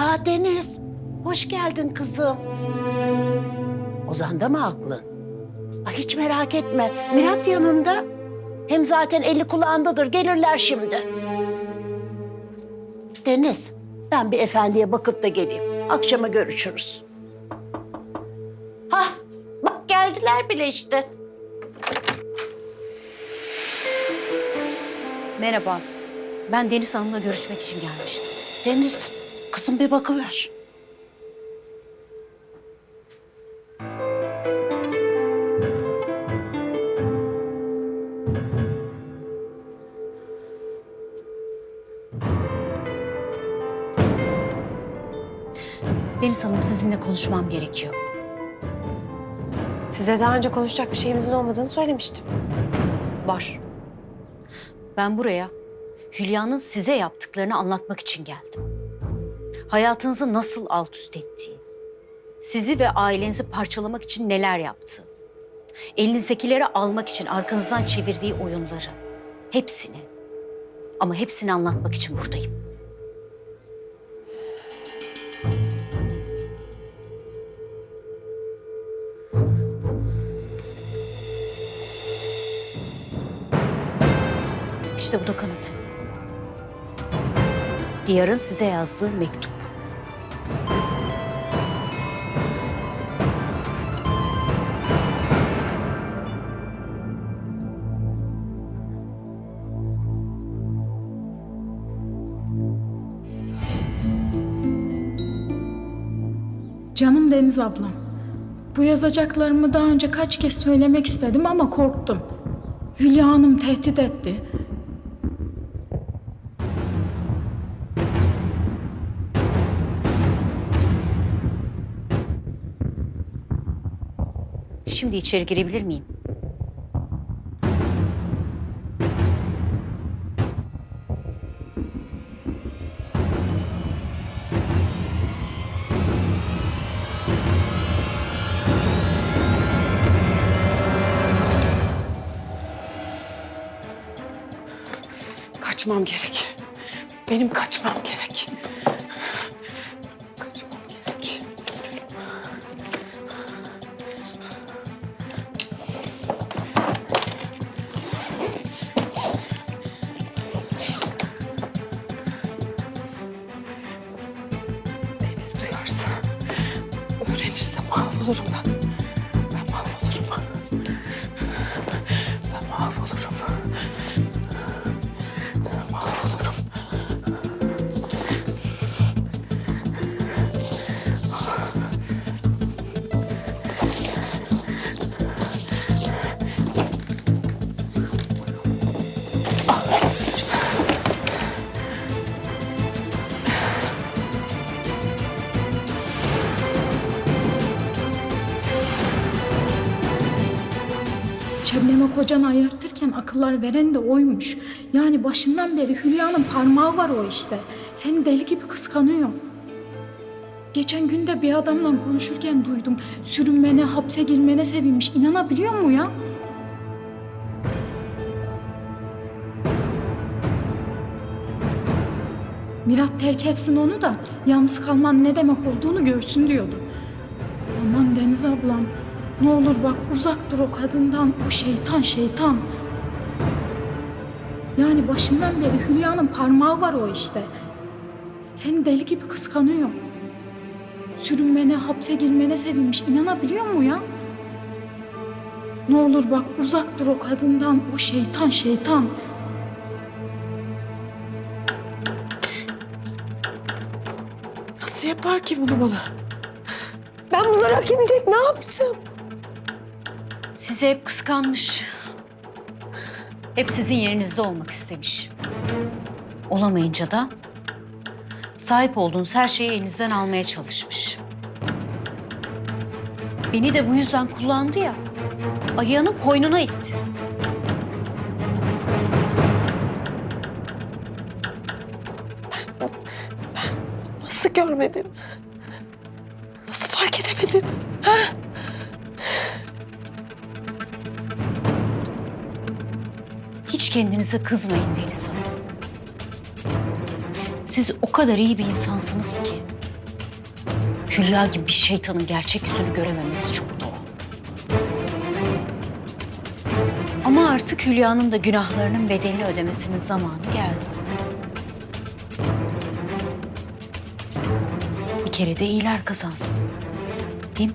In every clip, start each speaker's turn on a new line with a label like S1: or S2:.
S1: Ha Deniz, hoş geldin kızım. Ozan'da mı aklın? Ay hiç merak etme, Mirat yanında. Hem zaten eli kulağındadır, gelirler şimdi. Deniz, ben bir efendiye bakıp da geleyim. Akşama görüşürüz. Hah, bak geldiler bile işte.
S2: Merhaba. Ben Deniz Hanım'la görüşmek için gelmiştim.
S1: Deniz, kızım bir bakıver.
S2: Deniz Hanım sizinle konuşmam gerekiyor.
S3: Size daha önce konuşacak bir şeyimizin olmadığını söylemiştim.
S2: Var. Ben buraya Hülya'nın size yaptıklarını anlatmak için geldim. Hayatınızı nasıl alt üst ettiği, sizi ve ailenizi parçalamak için neler yaptığı, elinizdekileri almak için arkanızdan çevirdiği oyunları, hepsini ama hepsini anlatmak için buradayım. İşte bu da kanıtım. Diyar'ın size yazdığı mektup.
S4: Canım Deniz ablam. Bu yazacaklarımı daha önce kaç kez söylemek istedim ama korktum. Hülya Hanım tehdit etti.
S2: Şimdi içeri girebilir miyim?
S3: Kaçmam gerek. Benim kaçmam gerek. Kaçmam gerek. Deniz duyarsa, öğrenirse mahvolurum ben.
S4: Şebnem'e kocanı ayırtırken akıllar veren de oymuş. Yani başından beri Hülya'nın parmağı var o işte. Seni deli gibi kıskanıyor. Geçen gün de bir adamla konuşurken duydum. Sürünmene, hapse girmene sevinmiş. İnanabiliyor mu ya? Mirat terk etsin onu da yalnız kalman ne demek olduğunu görsün diyordu. Aman Deniz ablam, ne olur bak uzak dur o kadından, o şeytan şeytan. Yani başından beri Hülya'nın parmağı var o işte. Seni deli gibi kıskanıyor. Sürünmene, hapse girmene sevinmiş. İnanabiliyor mu ya? Ne olur bak uzak dur o kadından, o şeytan şeytan.
S3: Nasıl yapar ki bunu bana? Ben bunları hak edecek ne yaptım?
S2: Sizi hep kıskanmış. Hep sizin yerinizde olmak istemiş. Olamayınca da sahip olduğunuz her şeyi elinizden almaya çalışmış. Beni de bu yüzden kullandı ya. Aliyan'ın koynuna itti.
S3: Nasıl görmedim? Nasıl fark edemedim?
S2: Kendinize kızmayın Deniz Hanım. Siz o kadar iyi bir insansınız ki Hülya gibi bir şeytanın gerçek yüzünü görememeniz çok doğal. Ama artık Hülya'nın da günahlarının bedelini ödemesinin zamanı geldi. Bir kere de iyiler kazansın. Değil mi?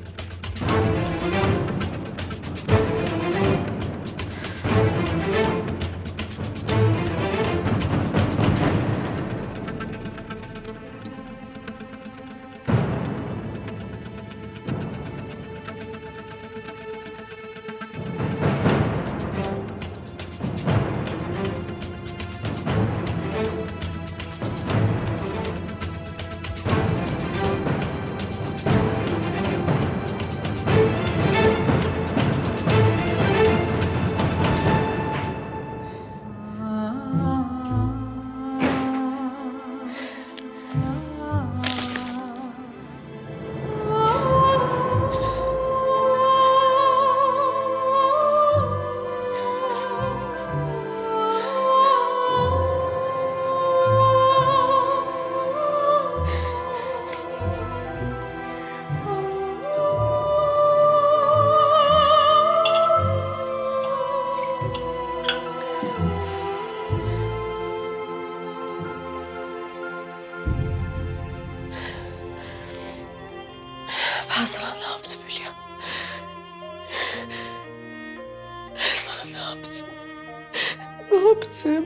S3: Yaptım? Ne yaptım?